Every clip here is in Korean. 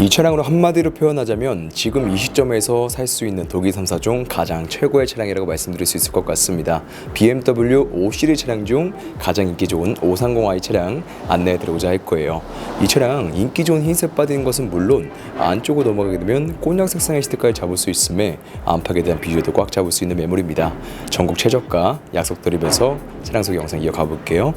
이 차량으로 한마디로 표현하자면 지금 이 시점에서 살 수 있는 독일 3사 중 가장 최고의 차량이라고 말씀드릴 수 있을 것 같습니다. BMW 5 시리즈 차량 중 가장 인기 좋은 530i 차량 안내해 드리고자 할 거예요. 이 차량 인기 좋은 흰색 바디인 것은 물론 안쪽으로 넘어가게 되면 곤약 색상의 시트까지 잡을 수 있음에 안팎에 대한 비주얼도 꽉 잡을 수 있는 매물입니다. 전국 최저가 약속드리면서 차량 소개 영상 이어가 볼게요.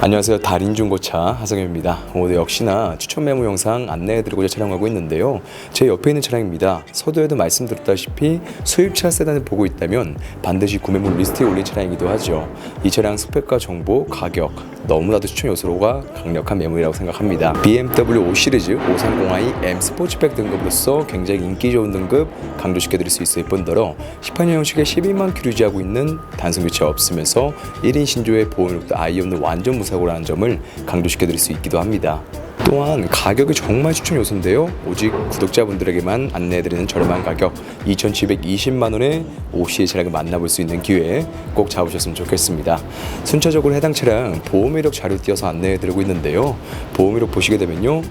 안녕하세요. 달인 중고차 하성현입니다. 오늘 역시나 추천 메모 영상 안내해드리고자 촬영 하고 있는데요. 제 옆에 있는 차량입니다. 서두에도 말씀드렸다시피 수입차 세단을 보고 있다면 반드시 구매물 리스트에 올린 차량이기도 하죠. 이 차량 스펙과 정보, 가격 너무나도 추천 요소가 강력한 매물이라고 생각합니다. BMW 5 시리즈 530i M 스포츠백 등급으로서 굉장히 인기 좋은 등급 강조시켜드릴 수 있을 뿐더러 18년 형식의 12만 킬로 유지하고 있는 단순 교체가 없으면서 1인 신조의 보험력도 아예 없는 완전 무사고라는 점을 강조시켜드릴 수 있기도 합니다. 또한 가격이 정말 추천 요소인데요. 오직 구독자분들에게만 안내해드리는 저렴한 가격 2,720만 원에 5시의 차량을 만나볼 수 있는 기회 꼭 잡으셨으면 좋겠습니다. 순차적으로 해당 차량 보험 이력 자료 띄어서 안내해드리고 있는데요. 보험 이력 보시게 되면요.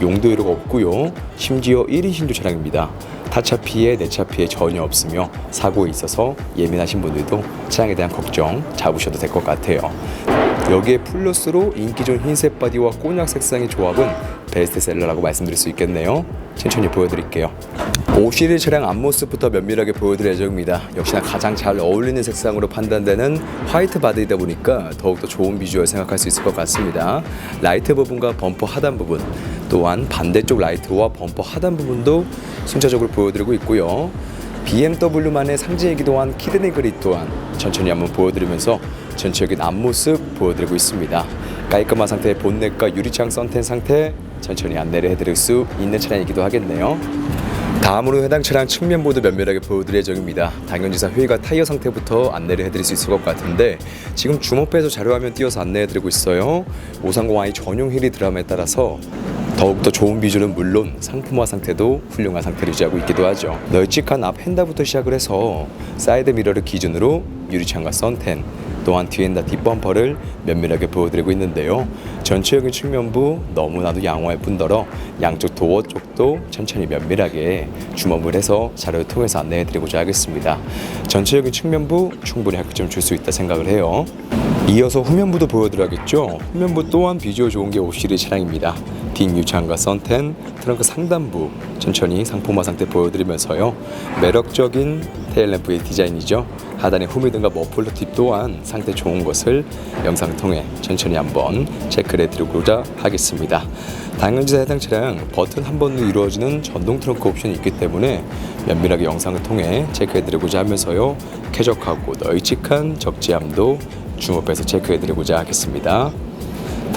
용도 이력 없고요. 심지어 1인 신조 차량입니다. 타차 피해, 내차 피해 전혀 없으며 사고에 있어서 예민하신 분들도 차량에 대한 걱정 잡으셔도 될 것 같아요. 여기에 플러스로 인기 좋은 흰색 바디와 꼬냑 색상의 조합은 베스트셀러라고 말씀드릴 수 있겠네요. 천천히 보여드릴게요. 5 시리즈 차량 앞모습부터 면밀하게 보여드릴 예정입니다. 역시나 가장 잘 어울리는 색상으로 판단되는 화이트 바디이다 보니까 더욱더 좋은 비주얼 생각할 수 있을 것 같습니다. 라이트 부분과 범퍼 하단 부분, 또한 반대쪽 라이트와 범퍼 하단 부분도 순차적으로 보여드리고 있고요. BMW만의 상징이기도 한 키드니 그립 또한 천천히 한번 보여드리면서 전체적인 앞모습 보여드리고 있습니다. 깔끔한 상태의 본넷과 유리창 썬텐 상태 천천히 안내를 해드릴 수 있는 차량이기도 하겠네요. 다음으로 해당 차량 측면 보드 면밀하게 보여드릴 예정입니다. 당연지사 휠과 타이어 상태부터 안내를 해드릴 수 있을 것 같은데 지금 주먹배에서 자료화면 띄어서 안내해드리고 있어요. 530i 전용 휠이 드럼에 따라서 더욱더 좋은 비주얼은 물론 상품화 상태도 훌륭한 상태를 유지하고 있기도 하죠. 널찍한 앞 핸다부터 시작을 해서 사이드 미러를 기준으로 유리창과 선텐 또한 뒤엔다 뒷범퍼를 면밀하게 보여드리고 있는데요. 전체적인 측면부 너무나도 양호할 뿐더러 양쪽 도어 쪽도 천천히 면밀하게 주먹을 해서 자료를 통해서 안내해드리고자 하겠습니다. 전체적인 측면부 충분히 학점 줄 수 있다 생각을 해요. 이어서 후면부도 보여드려야겠죠. 후면부 또한 비주얼 좋은 게 5시리즈 차량입니다. 뒷 유창과 선텐, 트렁크 상단부 천천히 상품화 상태 보여드리면서요. 매력적인 테일램프의 디자인이죠. 하단의 후미등과 머플러 팁 또한 상태 좋은 것을 영상 통해 천천히 한번 체크를 해드리고자 하겠습니다. 당연지사 해당 차량 버튼 한 번으로 이루어지는 전동 트렁크 옵션이 있기 때문에 면밀하게 영상을 통해 체크해드리고자 하면서요. 쾌적하고 널찍한 적재함도 주목해서 체크해드리고자 하겠습니다.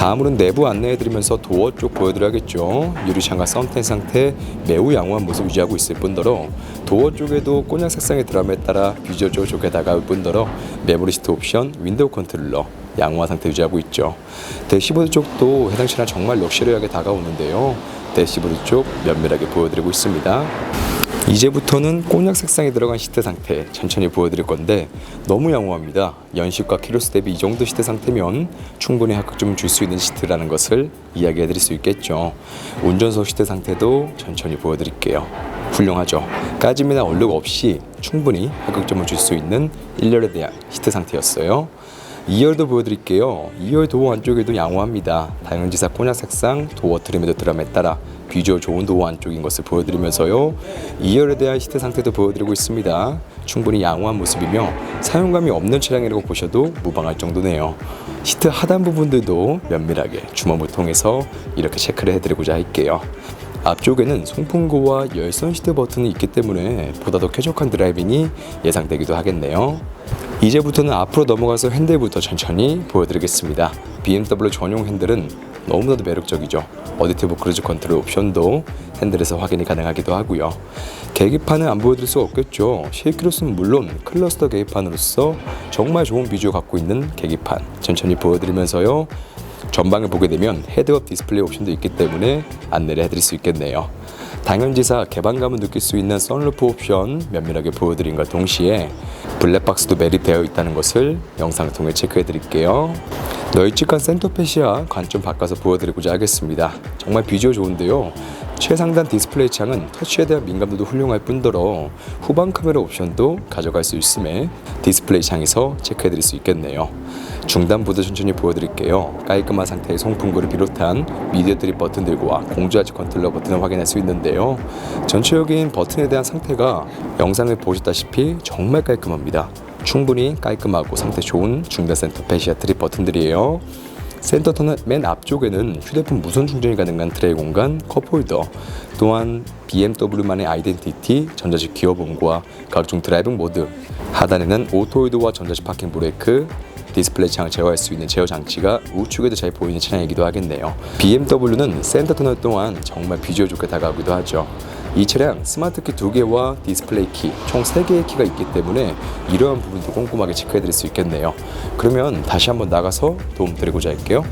다음으로는 내부 안내해드리면서 도어 쪽 보여드려야겠죠. 유리창과 썬텐 상태 매우 양호한 모습 유지하고 있을 뿐더러 도어 쪽에도 꼬냑 색상의 드럼에 따라 비주얼적으로 좋게 다가올 뿐더러 메모리 시트 옵션, 윈도우 컨트롤러 양호한 상태 유지하고 있죠. 대시보드 쪽도 해당 차량 정말 럭셔리하게 다가오는데요. 대시보드 쪽 면밀하게 보여드리고 있습니다. 이제부터는 꼬냑 색상이 들어간 시트 상태 천천히 보여드릴 건데 너무 양호합니다. 연식과 키로수 대비 이 정도 시트 상태면 충분히 합격점을 줄 수 있는 시트라는 것을 이야기해 드릴 수 있겠죠. 운전석 시트 상태도 천천히 보여드릴게요. 훌륭하죠. 까짐이나 얼룩 없이 충분히 합격점을 줄 수 있는 1열에 대한 시트 상태였어요. 2열도 보여드릴게요. 2열 도어 안쪽에도 양호합니다. 다용지사 꼬냑 색상 도어 트림에도 드럼에 따라 비주얼 좋은 도어 안쪽인 것을 보여드리면서요. 2열에 대한 시트 상태도 보여드리고 있습니다. 충분히 양호한 모습이며 사용감이 없는 차량이라고 보셔도 무방할 정도네요. 시트 하단 부분들도 면밀하게 주먹을 통해서 이렇게 체크를 해드리고자 할게요. 앞쪽에는 송풍구와 열선 시트 버튼이 있기 때문에 보다 더 쾌적한 드라이빙이 예상되기도 하겠네요. 이제부터는 앞으로 넘어가서 핸들부터 천천히 보여드리겠습니다. BMW 전용 핸들은 너무나도 매력적이죠. 어디티브 크루즈 컨트롤 옵션도 핸들에서 확인이 가능하기도 하고요. 계기판은 안 보여드릴 수 없겠죠. 실키로스는 물론 클러스터 계기판으로서 정말 좋은 비주얼 갖고 있는 계기판 천천히 보여드리면서요. 전방을 보게 되면 헤드업 디스플레이 옵션도 있기 때문에 안내를 해드릴 수 있겠네요. 당연지사 개방감을 느낄 수 있는 선루프 옵션 면밀하게 보여드림과 동시에 블랙박스도 매립되어 있다는 것을 영상을 통해 체크해 드릴게요. 널찍한 센터페시아 관점 바꿔서 보여드리고자 하겠습니다. 정말 비주얼 좋은데요. 최상단 디스플레이 창은 터치에 대한 민감도도 훌륭할 뿐더러 후방 카메라 옵션도 가져갈 수 있음에 디스플레이 창에서 체크해드릴 수 있겠네요. 중단부도 천천히 보여드릴게요. 깔끔한 상태의 송풍구를 비롯한 미디어 트립 버튼들과 공조하지 컨트롤러 버튼을 확인할 수 있는데요. 전체적인 버튼에 대한 상태가 영상을 보셨다시피 정말 깔끔합니다. 충분히 깔끔하고 상태 좋은 중단 센터 패시아 트립 버튼들이에요. 센터 터널 맨 앞쪽에는 휴대폰 무선 충전이 가능한 트레이 공간, 컵홀더, 또한 BMW만의 아이덴티티, 전자식 기어봉과 각종 드라이빙 모드, 하단에는 오토홀드와 전자식 파킹 브레이크, 디스플레이 창을 제어할 수 있는 제어 장치가 우측에도 잘 보이는 차량이기도 하겠네요. BMW는 센터 터널 동안 정말 비주얼 좋게 다가오기도 하죠. 이 차량 스마트키 2개와 디스플레이 키 총 3개의 키가 있기 때문에 이러한 부분도 꼼꼼하게 체크해 드릴 수 있겠네요. 그러면 다시 한번 나가서 도움 드리고자 할게요.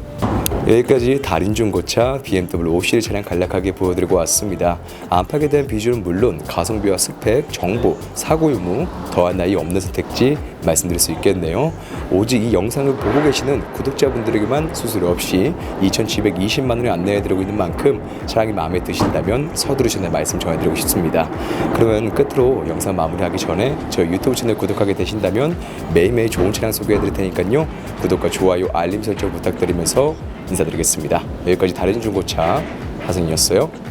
여기까지 달인 중고차 BMW 5 시리즈 차량 간략하게 보여드리고 왔습니다. 안팎에 대한 비주얼은 물론 가성비와 스펙, 정보, 사고 유무, 더한 나위 없는 선택지 말씀드릴 수 있겠네요. 오직 이 영상을 보고 계시는 구독자분들에게만 수수료 없이 2,720만 원에 안내해드리고 있는 만큼 차량이 마음에 드신다면 서두르시는 말씀 전해드리고 싶습니다. 그러면 끝으로 영상 마무리하기 전에 저희 유튜브 채널 구독하게 되신다면 매일매일 좋은 차량 소개해드릴 테니까요. 구독과 좋아요, 알림 설정 부탁드리면서 인사드리겠습니다. 여기까지 다른 중고차 하승이었어요.